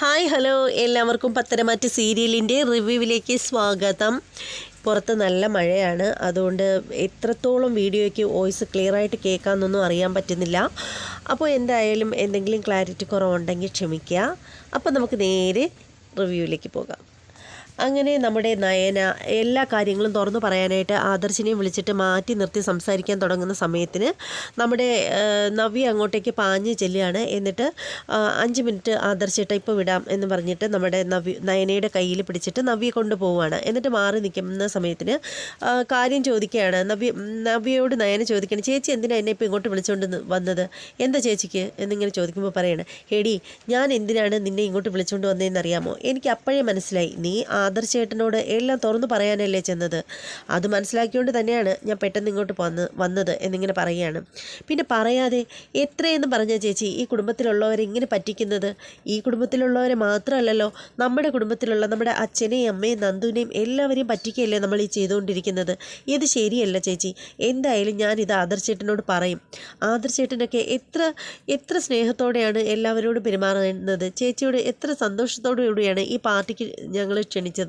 Hi hello. എല്ലാവർക്കും പത്തരമാറ്റ് സീരിയലിന്റെ റിവ്യൂവിലേക്ക് സ്വാഗതം. പുറത്ത് നല്ല മഴയാണ്. അതുകൊണ്ട് എത്രത്തോളം വീഡിയോയ്ക്ക് വോയിസ് ക്ലിയർ ആയിട്ട് കേൾക്കാമെന്നൊന്നും അറിയാൻ പറ്റുന്നില്ല. അപ്പോൾ എന്തായാലും എന്തെങ്കിലും ക്ലാരിറ്റി കുറവുണ്ടെങ്കിൽ ക്ഷമിക്കുക. അപ്പോൾ നമുക്ക് നേരെ റിവ്യൂവിലേക്ക് പോകാം. അങ്ങനെ നമ്മുടെ നയന എല്ലാ കാര്യങ്ങളും തുറന്നു പറയാനായിട്ട് ആദർശിനെ വിളിച്ചിട്ട് മാറ്റി നിർത്തി സംസാരിക്കാൻ തുടങ്ങുന്ന സമയത്തിന് നമ്മുടെ ആ, നവ്യ അങ്ങോട്ടേക്ക് പാഞ്ഞ് ചെല്ലുകയാണ്. എന്നിട്ട് അഞ്ച് മിനിറ്റ് ആദർശിട്ട് ഇപ്പോൾ വിടാം എന്ന് പറഞ്ഞിട്ട് നമ്മുടെ നവ്യ നയനയുടെ കയ്യിൽ പിടിച്ചിട്ട് നവ്യ കൊണ്ടുപോവുകയാണ് എന്നിട്ട് മാറി നിൽക്കുന്ന സമയത്തിന് കാര്യം ചോദിക്കുകയാണ്. നവ്യ നവ്യയോട് നയന ചോദിക്കുകയാണ് ചേച്ചി എന്തിനാ എന്നെ ഇപ്പോൾ ഇങ്ങോട്ട് വിളിച്ചുകൊണ്ട് വന്നത്? എന്താ ചേച്ചിക്ക്? എന്നിങ്ങനെ ചോദിക്കുമ്പോൾ പറയാണ് ഹെടി ഞാൻ എന്തിനാണ് നിന്നെ ഇങ്ങോട്ട് വിളിച്ചുകൊണ്ട് വന്നതെന്ന് അറിയാമോ എനിക്ക് അപ്പോഴേ മനസ്സിലായി. നീ ആദർശേട്ടനോട് എല്ലാം തുറന്നു പറയാനല്ലേ ചെന്നത്? അത് മനസ്സിലാക്കിയോണ്ട് തന്നെയാണ് ഞാൻ പെട്ടെന്ന് ഇങ്ങോട്ട് വന്ന് വന്നത് എന്നിങ്ങനെ പറയുകയാണ്. പിന്നെ പറയാതെ എത്രയെന്ന് പറഞ്ഞ ചേച്ചി ഈ കുടുംബത്തിലുള്ളവരെ ഇങ്ങനെ പറ്റിക്കുന്നത്? ഈ കുടുംബത്തിലുള്ളവരെ മാത്രമല്ലല്ലോ നമ്മുടെ കുടുംബത്തിലുള്ള നമ്മുടെ അച്ഛനെയും അമ്മയും നന്ദുവിനെയും എല്ലാവരെയും പറ്റിക്കുകയല്ലേ നമ്മൾ ഈ ചെയ്തുകൊണ്ടിരിക്കുന്നത്? ഇത് ശരിയല്ല ചേച്ചി. എന്തായാലും ഞാൻ ഞാനിത് ആദർശേട്ടനോട് പറയും. ആദർശേട്ടനൊക്കെ എത്ര എത്ര സ്നേഹത്തോടെയാണ് എല്ലാവരോടും പെരുമാറുന്നത്? ചേച്ചിയോട് എത്ര സന്തോഷത്തോടു കൂടിയാണ് ഈ പാർട്ടിക്ക് ഞങ്ങൾ ക്ഷണിച്ചത്?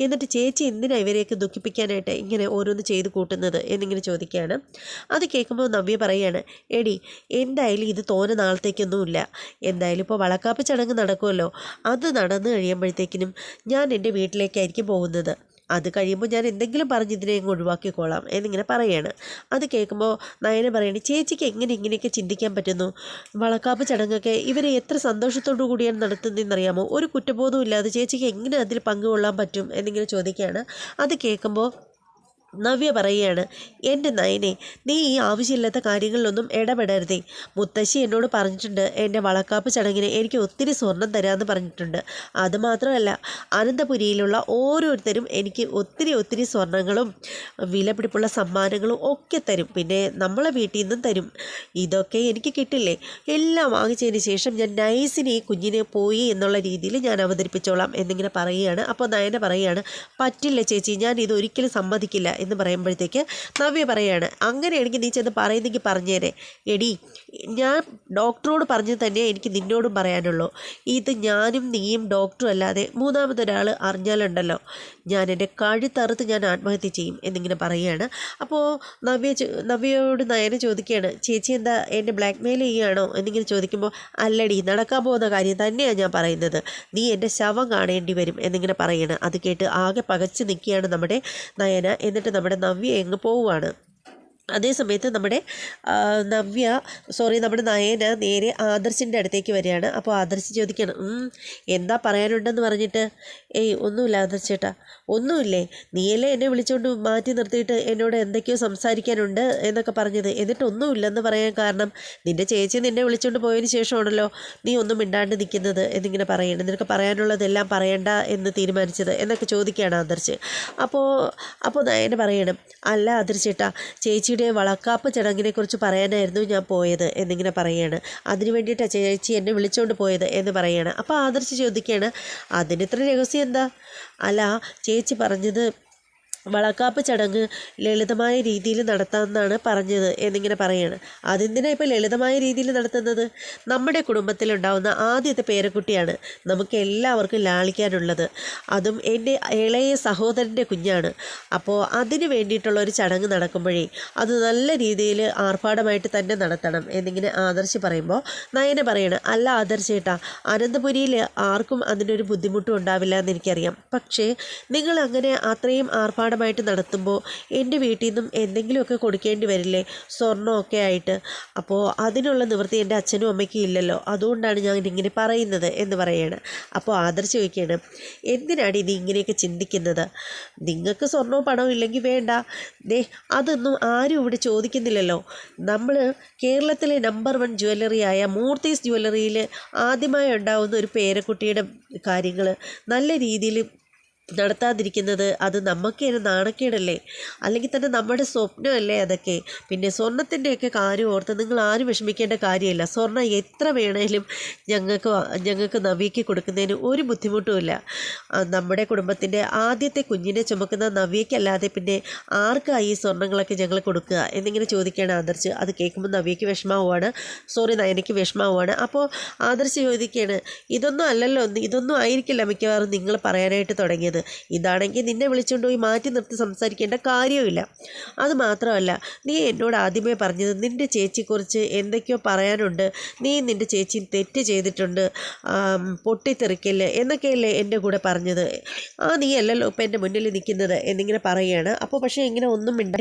എന്നിട്ട് ചേച്ചി എന്തിനാണ് ഇവരെയൊക്കെ ദുഃഖിപ്പിക്കാനായിട്ട് ഇങ്ങനെ ഓരോന്ന് ചെയ്ത് കൂട്ടുന്നത് എന്നിങ്ങനെ ചോദിക്കുകയാണ്. അത് കേൾക്കുമ്പോൾ നവ്യ പറയാണ് എടി എന്തായാലും ഇത് തോന്നെ നാളത്തേക്കൊന്നുമില്ല. എന്തായാലും ഇപ്പോൾ വളക്കാപ്പ് ചടങ്ങ് നടക്കുമല്ലോ. അത് നടന്നു കഴിയുമ്പോഴത്തേക്കിനും ഞാൻ എന്റെ വീട്ടിലേക്കായിരിക്കും പോകുന്നത്. അത് കഴിയുമ്പോൾ ഞാൻ എന്തെങ്കിലും പറഞ്ഞ് ഇതിനെ അങ്ങ് ഒഴിവാക്കിക്കോളാം എന്നിങ്ങനെ പറയാണ്. അത് കേൾക്കുമ്പോൾ നയന പറയണേ ചേച്ചിക്ക് എങ്ങനെ ഇങ്ങനെയൊക്കെ ചിന്തിക്കാൻ പറ്റുന്നു? വളക്കാപ്പ് ചടങ്ങൊക്കെ ഇവരെ എത്ര സന്തോഷത്തോടു കൂടിയാണ് നടത്തുന്നതെന്നറിയാമോ? ഒരു കുറ്റബോധവും ഇല്ലാതെ ചേച്ചിക്ക് എങ്ങനെ അതിൽ പങ്കുകൊള്ളാൻ പറ്റും? എന്നിങ്ങനെ ചോദിക്കുകയാണ്. അത് കേൾക്കുമ്പോൾ നവ്യ പറയുകയാണ് എന്റെ നയനെ നീ ഈ ആവശ്യമില്ലാത്ത കാര്യങ്ങളിലൊന്നും ഇടപെടരുതേ. മുത്തശ്ശി എന്നോട് പറഞ്ഞിട്ടുണ്ട് എന്റെ വളക്കാപ്പ് ചടങ്ങിന് എനിക്ക് ഒത്തിരി സ്വർണം തരാമെന്ന് പറഞ്ഞിട്ടുണ്ട്. അതുമാത്രമല്ല അനന്തപുരിയിലുള്ള ഓരോരുത്തരും എനിക്ക് ഒത്തിരി ഒത്തിരി സ്വർണങ്ങളും വിലപിടിപ്പുള്ള സമ്മാനങ്ങളും ഒക്കെ തരും. പിന്നെ നമ്മളെ വീട്ടിൽ നിന്നും തരും. ഇതൊക്കെ എനിക്ക് കിട്ടില്ലേ? എല്ലാം വാങ്ങിച്ചതിന് ശേഷം ഞാൻ നൈസിന് ഈ കുഞ്ഞിനെ പോയി എന്നുള്ള രീതിയിൽ ഞാൻ അവതരിപ്പിച്ചോളാം എന്നിങ്ങനെ പറയുകയാണ്. അപ്പോൾ നയന പറയുകയാണ് പറ്റില്ല ചേച്ചി ഞാൻ ഇതൊരിക്കലും സമ്മതിക്കില്ല. എന്ന് പറയുമ്പോഴത്തേക്ക് നവ്യ പറയാണ് അങ്ങനെയാണെങ്കിൽ നീ ചെന്ന് പറയുന്നെങ്കിൽ പറഞ്ഞേരെ. എടി ഞാൻ ഡോക്ടറോട് പറഞ്ഞത് തന്നെ എനിക്ക് നിന്നോടും പറയാനുള്ളൂ. ഇത് ഞാനും നീയും ഡോക്ടറും അല്ലാതെ മൂന്നാമതൊരാൾ അറിഞ്ഞാലുണ്ടല്ലോ. ഞാൻ എന്റെ കഴുത്തറുത്ത് ഞാൻ ആത്മഹത്യ ചെയ്യും എന്നിങ്ങനെ പറയുകയാണ്. അപ്പോൾ നവ്യ നവ്യയോട് നയന ചോദിക്കുകയാണ് ചേച്ചി എന്താ എന്നെ ബ്ലാക്ക് മെയിൽ ചെയ്യുകയാണോ? എന്നിങ്ങനെ ചോദിക്കുമ്പോൾ അല്ലടി നടക്കാൻ പോകുന്ന കാര്യം തന്നെയാണ് ഞാൻ പറയുന്നത്. നീ എന്റെ ശവം കാണേണ്ടി വരും എന്നിങ്ങനെ പറയുകയാണ്. അത് കേട്ട് ആകെ പകച്ച് നിൽക്കുകയാണ് നമ്മുടെ നയന. എന്നിട്ട് നമ്മുടെ നവ്യ എങ്ങ് പോവുകയാണ് അതേസമയത്ത് നമ്മുടെ നവ്യ സോറി നമ്മുടെ നയന നേരെ ആദർശിന്റെ അടുത്തേക്ക് വരികയാണ്. അപ്പോൾ ആദർശ് ചോദിക്കണം എന്താ പറയാനുണ്ടെന്ന് പറഞ്ഞിട്ട്? ഏയ് ഒന്നുമില്ല ആദർശേട്ടാ ഒന്നുമില്ലേ? നീയല്ലേ എന്നെ വിളിച്ചുകൊണ്ട് മാറ്റി നിർത്തിയിട്ട് എന്നോട് എന്തൊക്കെയോ സംസാരിക്കാനുണ്ട് എന്നൊക്കെ പറഞ്ഞത്. എന്നിട്ട് ഒന്നുമില്ലെന്ന് പറയാൻ കാരണം നിന്റെ ചേച്ചി നിന്നെ വിളിച്ചുകൊണ്ട് പോയതിന് ശേഷമാണല്ലോ നീ ഒന്നും മിണ്ടാണ്ട് നിൽക്കുന്നത് എന്നിങ്ങനെ പറയണം. നിനക്ക് പറയാനുള്ളതെല്ലാം പറയണ്ട എന്ന് തീരുമാനിച്ചത് എന്നൊക്കെ ചോദിക്കുകയാണ് ആദർശ്. അപ്പോൾ അപ്പോൾ നയന പറയണം അല്ല ആദർശേട്ടാ ചേച്ചിയുടെ വളക്കാപ്പ് ചടങ്ങിനെക്കുറിച്ച് പറയാനായിരുന്നു ഞാൻ പോയത് എന്നിങ്ങനെ പറയാണ്. അതിന് വേണ്ടിയിട്ടാണ് ചേച്ചി എന്നെ വിളിച്ചുകൊണ്ട് പോയത് എന്ന് പറയാണ്. അപ്പോൾ ആദർശ് ചോദിക്കുകയാണ് അതിന് ഇത്ര രഹസ്യം എന്താ? അല്ല ചേച്ചി പറഞ്ഞത് വളക്കാപ്പ് ചടങ്ങ് ലളിതമായ രീതിയിൽ നടത്താമെന്നാണ് പറഞ്ഞത് എന്നിങ്ങനെ പറയാണ്. അതെന്തിനാണ് ഇപ്പോൾ ലളിതമായ രീതിയിൽ നടത്തുന്നത്? നമ്മുടെ കുടുംബത്തിലുണ്ടാവുന്ന ആദ്യത്തെ പേരക്കുട്ടിയാണ് നമുക്ക് എല്ലാവർക്കും ലാളിക്കാനുള്ളത്. അതും എന്റെ ഇളയ സഹോദരന്റെ കുഞ്ഞാണ്. അപ്പോൾ അതിന് വേണ്ടിയിട്ടുള്ള ഒരു ചടങ്ങ് നടക്കുമ്പോഴേ അത് നല്ല രീതിയിൽ ആർഭാടമായിട്ട് തന്നെ നടത്തണം എന്നിങ്ങനെ ആദർശ് പറയുമ്പോൾ നയന പറയണം അല്ല ആദർശേട്ടാ അനന്തപുരിയിൽ ആർക്കും അതിനൊരു ബുദ്ധിമുട്ടും ഉണ്ടാവില്ല എന്ന് എനിക്കറിയാം. പക്ഷേ നിങ്ങൾ അങ്ങനെ അത്രയും ആർഭാടമായിട്ട് നടത്തുമ്പോൾ എന്റെ വീട്ടിൽ നിന്നും എന്തെങ്കിലുമൊക്കെ കൊടുക്കേണ്ടി വരില്ലേ? സ്വർണമൊക്കെ ആയിട്ട്. അപ്പോൾ അതിനുള്ള നിവൃത്തി എന്റെ അച്ഛനും അമ്മയ്ക്കും ഇല്ലല്ലോ. അതുകൊണ്ടാണ് ഞാൻ ഇങ്ങനെ പറയുന്നത് എന്ന് പറയാണ്. അപ്പോൾ ആദർശ് ചോദിക്കുകയാണ് എന്തിനാണ് ഇത് ഇങ്ങനെയൊക്കെ ചിന്തിക്കുന്നത്? നിങ്ങൾക്ക് സ്വർണവും പണവും ഇല്ലെങ്കിൽ വേണ്ട. ദേ അതൊന്നും ആരും ഇവിടെ ചോദിക്കുന്നില്ലല്ലോ. നമ്മൾ കേരളത്തിലെ നമ്പർ വൺ ജ്വല്ലറിയായ മൂർത്തീസ് ജ്വല്ലറിയിൽ ആദ്യമായി ഉണ്ടാവുന്ന ഒരു പേരക്കുട്ടിയുടെ കാര്യങ്ങൾ നല്ല രീതിയിൽ നടത്താതിരിക്കുന്നത് അത് നമുക്ക് നാണക്കേടല്ലേ? അല്ലെങ്കിൽ തന്നെ നമ്മുടെ സ്വപ്നമല്ലേ അതൊക്കെ? പിന്നെ സ്വർണത്തിന്റെയൊക്കെ കാര്യം ഓർത്ത് നിങ്ങൾ ആരും വിഷമിക്കേണ്ട കാര്യമില്ല. സ്വർണം എത്ര വേണേലും ഞങ്ങൾക്ക് ഞങ്ങൾക്ക് നവ്യയ്ക്ക് കൊടുക്കുന്നതിന് ഒരു ബുദ്ധിമുട്ടുമില്ല. നമ്മുടെ കുടുംബത്തിന്റെ ആദ്യത്തെ കുഞ്ഞിനെ ചുമക്കുന്ന നവ്യയ്ക്കല്ലാതെ പിന്നെ ആർക്കായി ഈ സ്വർണങ്ങളൊക്കെ ഞങ്ങൾ കൊടുക്കുക? എന്നിങ്ങനെ ചോദിക്കുകയാണ് ആദർശ്. അത് കേൾക്കുമ്പോൾ നവ്യയ്ക്ക് വിഷമാവുകയാണ് സോറി നയനയ്ക്ക് വിഷമാവുകയാണ് അപ്പോൾ ആദർശ് ചോദിക്കുകയാണ് ഇതൊന്നും അല്ലല്ലോ. ഇതൊന്നും ആയിരിക്കില്ല മിക്കവാറും നിങ്ങൾ പറയാനായിട്ട് തുടങ്ങിയത്. ഇതാണെങ്കിൽ നിന്നെ വിളിച്ചുകൊണ്ട് പോയി മാറ്റി നിർത്തി സംസാരിക്കേണ്ട കാര്യമില്ല അത് മാത്രമല്ല നീ എന്നോട് ആദ്യമേ പറഞ്ഞത് നിന്റെ ചേച്ചിയെക്കുറിച്ച് എന്തൊക്കെയോ പറയാനുണ്ട്. നീ നിന്റെ ചേച്ചി തെറ്റ് ചെയ്തിട്ടുണ്ട്. പൊട്ടിത്തെറിക്കൽ എന്നൊക്കെയല്ലേ എന്റെ കൂടെ പറഞ്ഞത്. ആ നീ അല്ലല്ലോ ഇപ്പം എന്റെ മുന്നിൽ നിൽക്കുന്നത് എന്നിങ്ങനെ പറയുകയാണ്. അപ്പോൾ പക്ഷേ ഇങ്ങനെ ഒന്നും മിണ്ട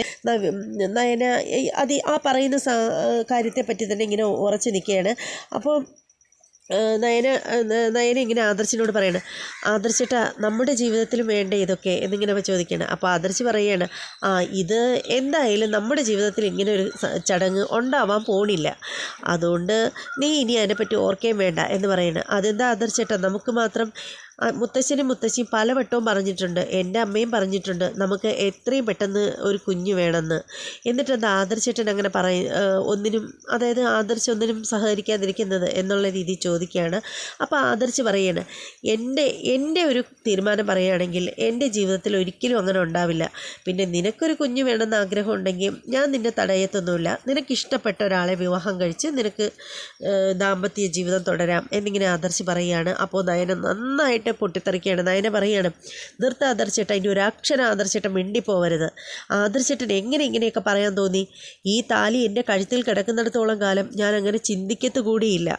നയന അത് ആ പറയുന്ന കാര്യത്തെപ്പറ്റി കാര്യത്തെ പറ്റി തന്നെ ഇങ്ങനെ ഉറച്ചു നിൽക്കുകയാണ്. അപ്പോൾ നയന നയന ഇങ്ങനെ ആദർശിനോട് പറയണം ആദർശേട്ടാ നമ്മുടെ ജീവിതത്തിലും വേണ്ട ഇതൊക്കെ എന്നിങ്ങനെ ചോദിക്കണം അപ്പോൾ ആദർശ് പറയുകയാണ് ആ ഇത് എന്തായാലും നമ്മുടെ ജീവിതത്തിൽ ഇങ്ങനെ ഒരു ചടങ്ങ് ഉണ്ടാവാൻ പോണില്ല. അതുകൊണ്ട് നീ ഇനി അതിനെപ്പറ്റി ഓർക്കുകയും വേണ്ട എന്ന് പറയണം. അതെന്താ ആദർശേട്ടാ? നമുക്ക് മാത്രം മുത്തശ്ശനും മുത്തശ്ശിയും പലവട്ടവും പറഞ്ഞിട്ടുണ്ട്. എന്റെ അമ്മയും പറഞ്ഞിട്ടുണ്ട് നമുക്ക് എത്രയും പെട്ടെന്ന് ഒരു കുഞ്ഞ് വേണമെന്ന്. എന്നിട്ട് എന്താ ആദർശേട്ടൻ അങ്ങനെ പറയ ഒന്നിനും അതായത് ആദർശ് ഒന്നിനും സഹകരിക്കാതിരിക്കുന്നത് എന്നുള്ള രീതി ചോദിക്കുകയാണ്. അപ്പോൾ ആദർശ് പറയാണ് എന്റെ എന്റെ ഒരു തീരുമാനം പറയുകയാണെങ്കിൽ എന്റെ ജീവിതത്തിൽ ഒരിക്കലും അങ്ങനെ ഉണ്ടാവില്ല. പിന്നെ നിനക്കൊരു കുഞ്ഞ് വേണമെന്ന് ആഗ്രഹം ഉണ്ടെങ്കിൽ ഞാൻ നിന്നെ തടയത്തൊന്നുമില്ല. നിനക്ക് ഇഷ്ടപ്പെട്ട ഒരാളെ വിവാഹം കഴിച്ച് നിനക്ക് ദാമ്പത്യ ജീവിതം തുടരാം എന്നിങ്ങനെ ആദർശ് പറയുകയാണ്. അപ്പോൾ നയന നന്നായിട്ട് പൊട്ടിത്തെറിക്കുകയാണ്. നയന പറയുകയാണ് നിർത്ത ആദർശേട്ടൻ ഇനി ഒരു അക്ഷരം ആദർശേട്ടൻ മിണ്ടിപ്പോവരുത്. ആദർശേട്ടൻ എങ്ങനെ ഇങ്ങനെയൊക്കെ പറയാൻ തോന്നി? ഈ താലി എന്റെ കഴുത്തിൽ കിടക്കുന്നിടത്തോളം കാലം ഞാൻ അങ്ങനെ ചിന്തിക്കത്ത് കൂടിയില്ല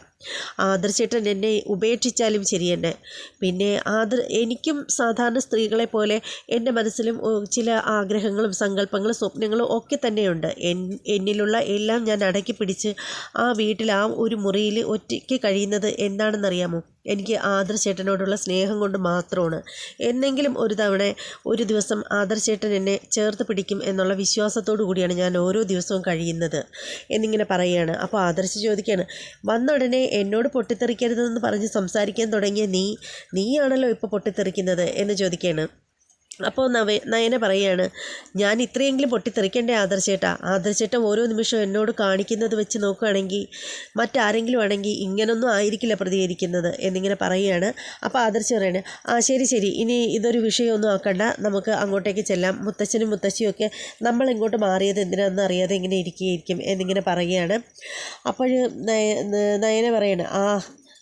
ആദർശേട്ടൻ എന്നെ ഉപേക്ഷിച്ചാലും ശരി തന്നെ പിന്നെ ആദർ എനിക്കും സാധാരണ സ്ത്രീകളെ പോലെ എന്റെ മനസ്സിലും ചില ആഗ്രഹങ്ങളും സങ്കല്പങ്ങളും സ്വപ്നങ്ങളും ഒക്കെ തന്നെയുണ്ട്. എന്നിലുള്ള എല്ലാം ഞാൻ അടക്കി പിടിച്ച് ആ വീട്ടിൽ ആ ഒരു മുറിയിൽ ഒറ്റയ്ക്ക് കഴിയുന്നത് എന്താണെന്നറിയാമോ? എനിക്ക് ആദർശേട്ടനോടുള്ള സ്നേഹം കൊണ്ട് മാത്രമാണ്. എന്നെങ്കിലും ഒരു തവണ ഒരു ദിവസം ആദർശേട്ടൻ എന്നെ ചേർത്ത് പിടിക്കും എന്നുള്ള വിശ്വാസത്തോടു കൂടിയാണ് ഞാൻ ഓരോ ദിവസവും കഴിയുന്നത് എന്നിങ്ങനെ പറയുകയാണ്. അപ്പോൾ ആദർശ് ചോദിക്കുകയാണ് വന്ന ഉടനെ എന്നോട് പൊട്ടിത്തെറിക്കരുതെന്ന് പറഞ്ഞ് സംസാരിക്കാൻ തുടങ്ങിയ നീ നീയാണല്ലോ ഇപ്പോൾ പൊട്ടിത്തെറിക്കുന്നത്? എന്ന് ചോദിക്കുകയാണ്. അപ്പോൾ നവ നയന പറയുകയാണ് ഞാൻ ഇത്രയെങ്കിലും പൊട്ടിത്തെറിക്കണ്ടേ ആദർശേട്ടാ. ആദർശേട്ടൻ ഓരോ നിമിഷവും എന്നോട് കാണിക്കുന്നത് വെച്ച് നോക്കുകയാണെങ്കിൽ മറ്റാരെങ്കിലും ആണെങ്കിൽ ഇങ്ങനൊന്നും ആയിരിക്കില്ല പ്രതികരിക്കുന്നത് എന്നിങ്ങനെ പറയുകയാണ് അപ്പോൾ ആദർശ പറയാണ് ആ ശരി ശരി. ഇനി ഇതൊരു വിഷയമൊന്നും ആക്കണ്ട. നമുക്ക് അങ്ങോട്ടേക്ക് ചെല്ലാം. മുത്തച്ഛനും മുത്തശ്ശിയും ഒക്കെ നമ്മൾ ഇങ്ങോട്ട് മാറിയത് എന്തിനാണെന്ന് അറിയാതെ ഇങ്ങനെ ഇരിക്കുകയായിരിക്കും എന്നിങ്ങനെ പറയുകയാണ് അപ്പോൾ നയന പറയാണ് ആ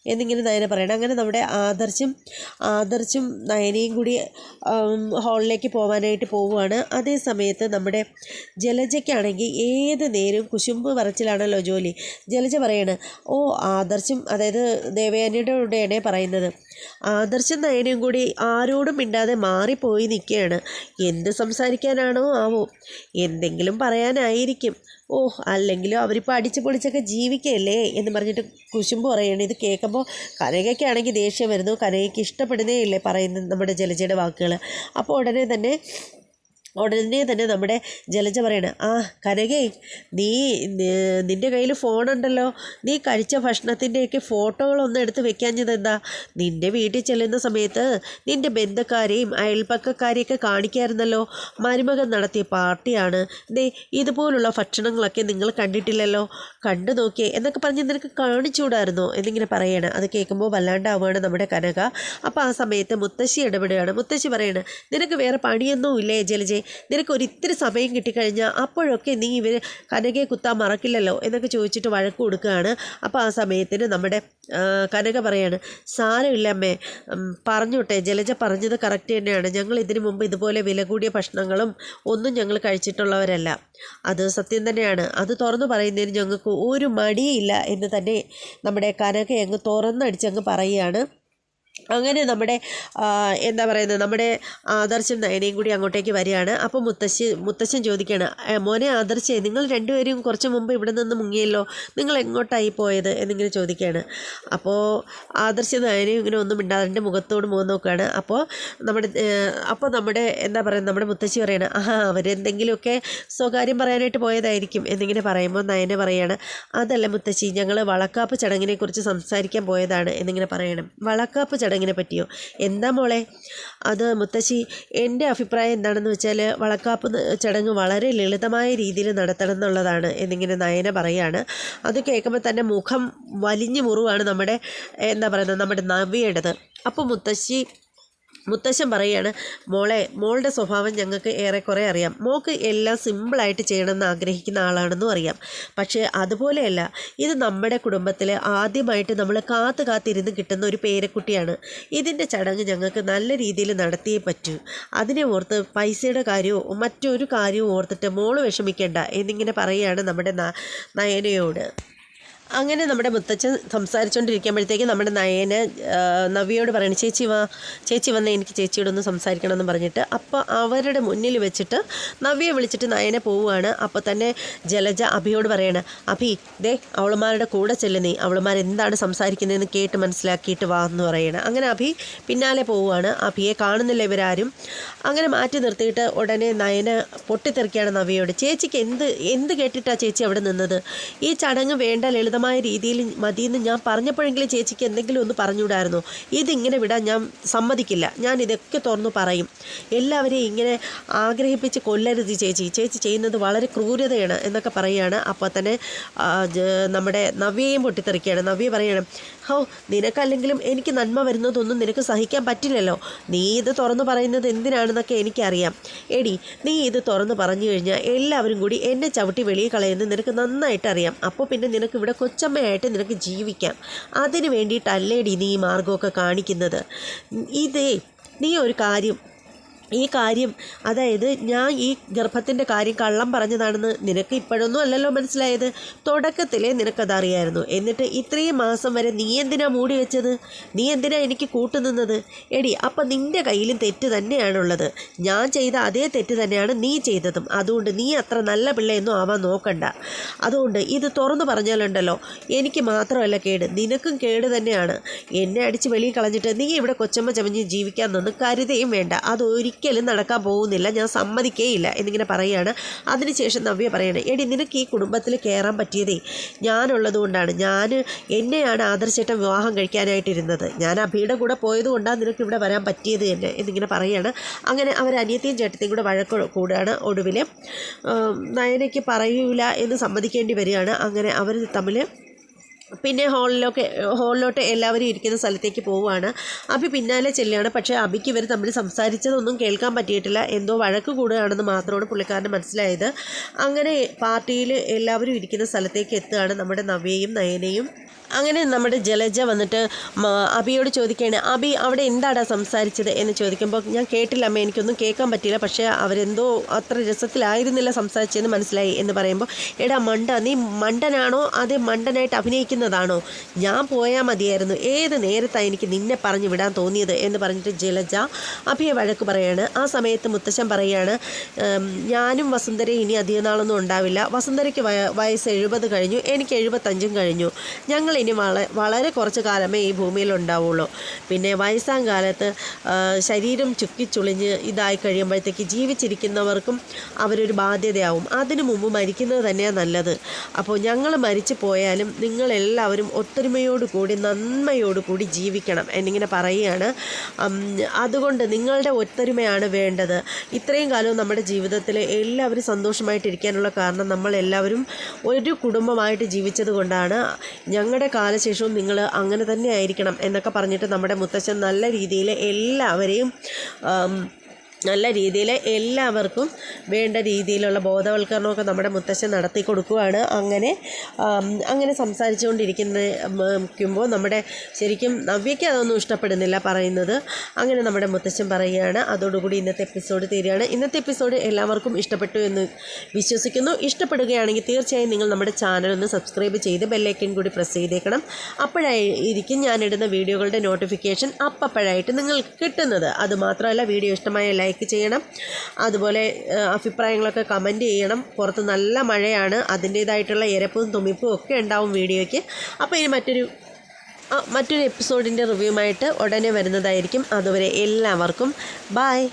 എന്നിങ്ങനെ നയന പറയണം. അങ്ങനെ നമ്മുടെ ആദർശും ആദർശും നയനയും കൂടി ഹാളിലേക്ക് പോകാനായിട്ട് പോവുകയാണ്. അതേ സമയത്ത് നമ്മുടെ ജലജയ്ക്കാണെങ്കിൽ ഏത് നേരവും കുശുമ്പ് പറച്ചിലാണല്ലോ ജോലി. ജലജ പറയാണ് ഓ ആദർശും അതായത് ദേവയാനിയുടെ കൂടെയാണ് പറയുന്നത്. ആദർശം നയനയും കൂടി ആരോടും മിണ്ടാതെ മാറിപ്പോയി നിൽക്കുകയാണ്. എന്ത് സംസാരിക്കാനാണോ ആവോ. എന്തെങ്കിലും പറയാനായിരിക്കും. ഓ അല്ലെങ്കിലും അവരിപ്പോൾ അടിച്ച് പൊളിച്ചൊക്കെ ജീവിക്കല്ലേ എന്ന് പറഞ്ഞിട്ട് കുശുമ്പ് പറയണം ഇത് കേൾക്കുമ്പോൾ കനകയ്ക്കാണെങ്കിൽ ദേഷ്യം വരുന്നു. കനകയ്ക്ക് ഇഷ്ടപ്പെടുന്നേ ഇല്ലേ പറയുന്നത് നമ്മുടെ ജലജയുടെ വാക്കുകൾ അപ്പോൾ ഉടനെ തന്നെ ഉടനെ തന്നെ നമ്മുടെ ജലജ പറയണ ആ കനകേ നീ നിന്റെ കയ്യിൽ ഫോണുണ്ടല്ലോ നീ കഴിച്ച ഭക്ഷണത്തിന്റെയൊക്കെ ഫോട്ടോകളൊന്നും എടുത്ത് വെക്കാഞ്ഞത് എന്താ? നിന്റെ വീട്ടിൽ ചെല്ലുന്ന സമയത്ത് നിന്റെ ബന്ധുക്കാരെയും അയൽപ്പക്കക്കാരെയൊക്കെ കാണിക്കായിരുന്നല്ലോ. മരുമകൻ നടത്തിയ പാർട്ടിയാണ്. ദേ ഇതുപോലുള്ള ഭക്ഷണങ്ങളൊക്കെ നിങ്ങൾ കണ്ടിട്ടില്ലല്ലോ. കണ്ടു നോക്കിയേ എന്നൊക്കെ പറഞ്ഞ് നിനക്ക് കാണിച്ചുകൂടായിരുന്നോ? എന്നിങ്ങനെ പറയണം. അത് കേൾക്കുമ്പോൾ വല്ലാണ്ടാവുകയാണ് നമ്മുടെ കനക. അപ്പോൾ ആ സമയത്ത് മുത്തശ്ശി ഇടപെടുകയാണ്. മുത്തശ്ശി പറയണ നിനക്ക് വേറെ പണിയൊന്നും ഇല്ലേ ജലജെ? നിനക്ക് ഒരു ഇത്തിരി സമയം കിട്ടിക്കഴിഞ്ഞാൽ അപ്പോഴൊക്കെ നീ ഇവർ കനകയെ കുത്താൻ മറക്കില്ലല്ലോ എന്നൊക്കെ ചോദിച്ചിട്ട് വഴക്ക് കൊടുക്കുകയാണ്. അപ്പോൾ ആ സമയത്തിന് നമ്മുടെ കനക പറയാണ് സാരമില്ല അമ്മേ. പറഞ്ഞോട്ടെ. ജലജ പറഞ്ഞത് കറക്റ്റ് തന്നെയാണ്. ഞങ്ങൾ ഇതിനു മുമ്പ് ഇതുപോലെ വില കൂടിയ ഭക്ഷണങ്ങളും ഒന്നും ഞങ്ങൾ കഴിച്ചിട്ടുള്ളവരല്ല. അത് സത്യം തന്നെയാണ്. അത് തുറന്നു പറയുന്നതിന് ഞങ്ങൾക്ക് ഒരു മടിയില്ല എന്ന് തന്നെ നമ്മുടെ കനക അങ്ങ് തുറന്നടിച്ചങ്ങ് പറയുകയാണ്. അങ്ങനെ നമ്മുടെ എന്താ പറയുന്നത് നമ്മുടെ ആദർശം നയനയും കൂടി അങ്ങോട്ടേക്ക് വരികയാണ്. അപ്പോൾ മുത്തശ്ശി മുത്തശ്ശൻ ചോദിക്കുകയാണ് "ഏ, മോനെ ആദർശേ നിങ്ങൾ രണ്ടുപേരും കുറച്ച് മുമ്പ് ഇവിടെ നിന്ന് മുങ്ങിയല്ലോ നിങ്ങൾ എങ്ങോട്ടായി പോയത്? എന്നിങ്ങനെ ചോദിക്കുകയാണ്. അപ്പോൾ ആദർശ നയനയും ഇങ്ങനെ ഒന്നും മിണ്ടാതെ എന്റെ മുഖത്തോട് മുഖം നോക്കുകയാണ്. അപ്പോൾ നമ്മുടെ അപ്പോൾ നമ്മുടെ എന്താ പറയുക നമ്മുടെ മുത്തശ്ശി പറയണം ആഹാ അവരെന്തെങ്കിലുമൊക്കെ സ്വകാര്യം പറയാനായിട്ട് പോയതായിരിക്കും എന്നിങ്ങനെ പറയുമ്പോൾ നയന പറയാണ് അതല്ല മുത്തശ്ശി ഞങ്ങൾ വളക്കാപ്പ് ചടങ്ങിനെക്കുറിച്ച് സംസാരിക്കാൻ പോയതാണ് എന്നിങ്ങനെ പറയണം. വളക്കാപ്പ് ചടങ്ങിനെ പറ്റിയോ? എന്താ മോളെ? അത് മുത്തശ്ശി എന്റെ അഭിപ്രായം എന്താണെന്ന് വെച്ചാൽ വളക്കാപ്പ് ചടങ്ങ് വളരെ ലളിതമായ രീതിയിൽ നടത്തണം എന്നുള്ളതാണ് എന്നിങ്ങനെ നയന പറയുകയാണ് അത് കേൾക്കുമ്പോൾ തന്നെ മുഖം വലിഞ്ഞു മുറിവാണ് നമ്മുടെ എന്താ പറയുന്നത് നമ്മുടെ നവിയുടേത്. അപ്പോൾ മുത്തശ്ശി മുത്തശ്ശൻ പറയാണ് മോളെ മോളുടെ സ്വഭാവം ഞങ്ങൾക്ക് ഏറെക്കുറെ അറിയാം. മോൾക്ക് എല്ലാം സിമ്പിളായിട്ട് ചെയ്യണമെന്ന് ആഗ്രഹിക്കുന്ന ആളാണെന്നും അറിയാം. പക്ഷേ അതുപോലെയല്ല ഇത് നമ്മുടെ കുടുംബത്തിൽ ആദ്യമായിട്ട് നമ്മൾ കാത്തു കാത്തിരുന്ന് കിട്ടുന്ന ഒരു പേരക്കുട്ടിയാണ്. ഇതിന്റെ ചടങ്ങ് ഞങ്ങൾക്ക് നല്ല രീതിയിൽ നടത്തിയേ പറ്റൂ. അതിനെ ഓർത്ത് പൈസയുടെ കാര്യവും മറ്റൊരു കാര്യവും ഓർത്തിട്ട് മോൾ വിഷമിക്കേണ്ട എന്നിങ്ങനെ പറയുകയാണ് നമ്മുടെ നയനയോട്. അങ്ങനെ നമ്മുടെ മുത്തച്ഛൻ സംസാരിച്ചുകൊണ്ടിരിക്കുമ്പോഴത്തേക്ക് നമ്മുടെ നയന് നവിയോട് പറയണം ചേച്ചി വാ ചേച്ചി വന്ന് എനിക്ക് ചേച്ചിയോട് ഒന്ന് സംസാരിക്കണം എന്ന് പറഞ്ഞിട്ട്. അപ്പോൾ അവരുടെ മുന്നിൽ വെച്ചിട്ട് നവിയെ വിളിച്ചിട്ട് നയനെ പോവുകയാണ്. അപ്പോൾ തന്നെ ജലജ അഭിയോട് പറയണ അഭി ദേ അവളുമാരുടെ കൂടെ ചെല്ലു നീ. അവളുമാർ എന്താണ് സംസാരിക്കുന്നതെന്ന് കേട്ട് മനസ്സിലാക്കിയിട്ട് വാ എന്ന് പറയണം. അങ്ങനെ അഭി പിന്നാലെ പോവുകയാണ്. അഭിയെ കാണുന്നില്ല ഇവരാരും. അങ്ങനെ മാറ്റി നിർത്തിയിട്ട് ഉടനെ നയന് പൊട്ടിത്തെറിക്കുകയാണ് നവിയോട് ചേച്ചിക്ക് എന്ത് എന്ത് കേട്ടിട്ടാണ് ചേച്ചി അവിടെ നിന്നത്? ഈ ചടങ്ങ് വേണ്ട ലളിതമായ രീതിയിൽ മതിയെന്ന് ഞാൻ പറഞ്ഞപ്പോഴെങ്കിലും ചേച്ചിക്ക് എന്തെങ്കിലും ഒന്ന് പറഞ്ഞുവിടായിരുന്നു ഇതിങ്ങനെ വിടാൻ ഞാൻ സമ്മതിക്കില്ല. ഞാൻ ഇതൊക്കെ തുറന്നു പറയും. എല്ലാവരെയും ഇങ്ങനെ ആഗ്രഹിപ്പിച്ച് കൊല്ലരുത് ചേച്ചി. ചേച്ചി ചെയ്യുന്നത് വളരെ ക്രൂരതയാണ് എന്നൊക്കെ പറയുകയാണ്. അപ്പോൾ തന്നെ നമ്മുടെ നവ്യയും പൊട്ടിത്തെറിക്കുകയാണ്. നവ്യ പറയാണ് ഹോ നിനക്കല്ലെങ്കിലും എനിക്ക് നന്മ വരുന്നതൊന്നും നിനക്ക് സഹിക്കാൻ പറ്റില്ലല്ലോ. നീ ഇത് തുറന്നു പറയുന്നത് എന്തിനാണെന്നൊക്കെ എനിക്കറിയാം. എടി നീ ഇത് തുറന്നു പറഞ്ഞു കഴിഞ്ഞാൽ എല്ലാവരും കൂടി എന്നെ ചവിട്ടി വെളിയിൽ കളയുന്നത് നിനക്ക് നന്നായിട്ട് അറിയാം അപ്പോൾ പിന്നെ നിനക്ക് ഇവിടെ കൊച്ചമ്മയായിട്ട് നിനക്ക് ജീവിക്കാം. അതിനു വേണ്ടിയിട്ടല്ലേടി നീ ഈ മാർഗമൊക്കെ കാണിക്കുന്നത്? ഇതേ നീ ഒരു കാര്യം ഈ കാര്യം അതായത് ഞാൻ ഈ ഗർഭത്തിന്റെ കാര്യം കള്ളം പറഞ്ഞതാണെന്ന് നിനക്ക് ഇപ്പോഴൊന്നും അല്ലല്ലോ മനസ്സിലായത്? തുടക്കത്തിലേ നിനക്കതറിയായിരുന്നു. എന്നിട്ട് ഇത്രയും മാസം വരെ നീ എന്തിനാ മൂടി വെച്ചത്? നീ എന്തിനാ എനിക്ക് കൂട്ടുനിന്നത്? എടി അപ്പം നിന്റെ കയ്യിലും തെറ്റ് തന്നെയാണുള്ളത്. ഞാൻ ചെയ്ത അതേ തെറ്റ് തന്നെയാണ് നീ ചെയ്തതും. അതുകൊണ്ട് നീ അത്ര നല്ല പിള്ളയൊന്നും ആവാൻ നോക്കണ്ട. അതുകൊണ്ട് ഇത് തുറന്നു പറഞ്ഞാലുണ്ടല്ലോ എനിക്ക് മാത്രമല്ല കേട്. നിനക്കും കേട് തന്നെയാണ്. എന്നെ അടിച്ച് വെളിയിൽ കളഞ്ഞിട്ട് നീ ഇവിടെ കൊച്ചമ്മ ചമഞ്ഞ് ജീവിക്കാൻ നിന്ന് കരുതയും വേണ്ട. അത് ഒരിക്കലും നടക്കാൻ പോകുന്നില്ല. ഞാൻ സമ്മതിക്കേയില്ല എന്നിങ്ങനെ പറയുകയാണ് അതിനുശേഷം നവ്യ പറയാണ് എടി നിനക്ക് ഈ കുടുംബത്തിൽ കയറാൻ പറ്റിയതേ ഞാനുള്ളത് കൊണ്ടാണ്. ഞാൻ എന്നെയാണ് ആദർശേട്ടൻ വിവാഹം കഴിക്കാനായിട്ടിരുന്നത്. ഞാൻ അഭിയുടെ കൂടെ പോയത് കൊണ്ടാണ് നിനക്ക് ഇവിടെ വരാൻ പറ്റിയത് തന്നെ എന്നിങ്ങനെ പറയുകയാണ് അങ്ങനെ അവർ അനിയത്തിയും ചേട്ടത്തെയും കൂടെ വഴക്ക് കൂടാണ് ഒടുവിൽ നയനയ്ക്ക് പറയൂല എന്ന് സമ്മതിക്കേണ്ടി വരികയാണ്. അങ്ങനെ അവർ തമ്മിൽ പിന്നെ ഹാളിലൊക്കെ ഹാളിലോട്ട് എല്ലാവരും ഇരിക്കുന്ന സ്ഥലത്തേക്ക് പോവുകയാണ്. അഭി പിന്നാലെ ചെല്ലുകയാണ്. പക്ഷേ അഭിക്ക് ഇവർ തമ്മിൽ സംസാരിച്ചതൊന്നും കേൾക്കാൻ പറ്റിയിട്ടില്ല. എന്തോ വഴക്ക് കൂടുകയാണെന്ന് മാത്രമാണ് പുള്ളിക്കാരന് മനസ്സിലായത്. അങ്ങനെ പാർട്ടിയിൽ എല്ലാവരും ഇരിക്കുന്ന സ്ഥലത്തേക്ക് എത്തുകയാണ് നമ്മുടെ നവ്യയും നയനയും. അങ്ങനെ നമ്മുടെ ജലജ വന്നിട്ട് അബിയോട് ചോദിക്കുകയാണ് അബി അവിടെ എന്താടാ സംസാരിച്ചത്? എന്ന് ചോദിക്കുമ്പോൾ ഞാൻ കേട്ടില്ല അമ്മ എനിക്കൊന്നും കേൾക്കാൻ പറ്റിയില്ല പക്ഷേ അവരെന്തോ അത്ര രസത്തിലായിരുന്നില്ല സംസാരിച്ചതെന്ന് മനസ്സിലായി. എന്ന് പറയുമ്പോൾ എടാ മണ്ട നീ മണ്ടനാണോ? അതേ മണ്ടനായിട്ട് അഭിനയിക്കുന്നതാണോ? ഞാൻ പോയാൽ മതിയായിരുന്നു. ഏത് നേരത്താണ് എനിക്ക് നിന്നെ പറഞ്ഞു വിടാൻ തോന്നിയത്? എന്ന് പറഞ്ഞിട്ട് ജലജ അഭിയെ വഴക്ക് പറയാണ്. ആ സമയത്ത് മുത്തശ്ശൻ പറയാണ് ഞാനും വസുന്ധരയും ഇനി അധികം നാളൊന്നും ഉണ്ടാവില്ല. വസുന്ധരയ്ക്ക് വയ വയസ്സ് എഴുപത് കഴിഞ്ഞു എനിക്ക് എഴുപത്തഞ്ചും കഴിഞ്ഞു. ഞങ്ങൾ ഇനി വള വളരെ കുറച്ച് കാലമേ ഈ ഭൂമിയിൽ ഉണ്ടാവുള്ളൂ പിന്നെ വയസ്സാം കാലത്ത് ശരീരം ചുക്കിച്ചുളിഞ്ഞ് ഇതായി കഴിയുമ്പോഴത്തേക്ക് ജീവിച്ചിരിക്കുന്നവർക്കും അവരൊരു ബാധ്യതയാവും. അതിനു മുമ്പ് മരിക്കുന്നത് തന്നെയാണ് നല്ലത്. അപ്പോൾ ഞങ്ങൾ മരിച്ചു പോയാലും നിങ്ങളെല്ലാവരും നന്മയോട് കൂടി ജീവിക്കണം എന്നിങ്ങനെ പറയുകയാണ്. അതുകൊണ്ട് നിങ്ങളുടെ ഒത്തൊരുമയാണ് വേണ്ടത്. ഇത്രയും കാലവും നമ്മുടെ ജീവിതത്തിൽ എല്ലാവരും സന്തോഷമായിട്ടിരിക്കാനുള്ള കാരണം നമ്മളെല്ലാവരും ഒരു കുടുംബമായിട്ട് ജീവിച്ചത് കൊണ്ടാണ് ഞങ്ങളുടെ കാലശേഷവും നിങ്ങൾ അങ്ങനെ തന്നെ ആയിരിക്കണം എന്നൊക്കെ പറഞ്ഞിട്ട് നമ്മുടെ മുത്തച്ഛൻ നല്ല രീതിയിൽ എല്ലാവരെയും നല്ല രീതിയിൽ എല്ലാവർക്കും വേണ്ട രീതിയിലുള്ള ബോധവൽക്കരണമൊക്കെ നമ്മുടെ മുത്തശ്ശൻ നടത്തി കൊടുക്കുകയാണ് അങ്ങനെ അങ്ങനെ സംസാരിച്ചുകൊണ്ടിരിക്കുമ്പോൾ നമ്മുടെ ശരിക്കും നവ്യയ്ക്ക് അതൊന്നും ഇഷ്ടപ്പെടുന്നില്ല പറയുന്നത്. അങ്ങനെ നമ്മുടെ മുത്തശ്ശൻ പറയുകയാണ് അതോടുകൂടി ഇന്നത്തെ എപ്പിസോഡ് തീരുകയാണ്. ഇന്നത്തെ എപ്പിസോഡ് എല്ലാവർക്കും ഇഷ്ടപ്പെട്ടു എന്ന് വിശ്വസിക്കുന്നു. ഇഷ്ടപ്പെടുകയാണെങ്കിൽ തീർച്ചയായും നിങ്ങൾ നമ്മുടെ ചാനൽ ഒന്ന് സബ്സ്ക്രൈബ് ചെയ്ത് ബെല്ലൈക്കൻ കൂടി പ്രസ് ചെയ്തേക്കണം. അപ്പോഴായിരിക്കും ഞാനിടുന്ന വീഡിയോകളുടെ നോട്ടിഫിക്കേഷൻ അപ്പപ്പോഴായിട്ട് നിങ്ങൾക്ക് കിട്ടുന്നത്. അതുമാത്രമല്ല വീഡിയോ ഇഷ്ടമായ ലൈക്ക് ചെയ്യണം. അതുപോലെ അഭിപ്രായങ്ങളൊക്കെ കമന്റ് ചെയ്യണം. പുറത്ത് നല്ല മഴയാണ്. അതിന്റേതായിട്ടുള്ള ഇരപ്പും തുമിപ്പും ഒക്കെ ഉണ്ടാവും വീഡിയോയ്ക്ക്. അപ്പോൾ ഇനി മറ്റൊരു മറ്റൊരു എപ്പിസോഡിന്റെ റിവ്യൂമായിട്ട് ഉടനെ വരുന്നതായിരിക്കും. അതുവരെ എല്ലാവർക്കും ബായ്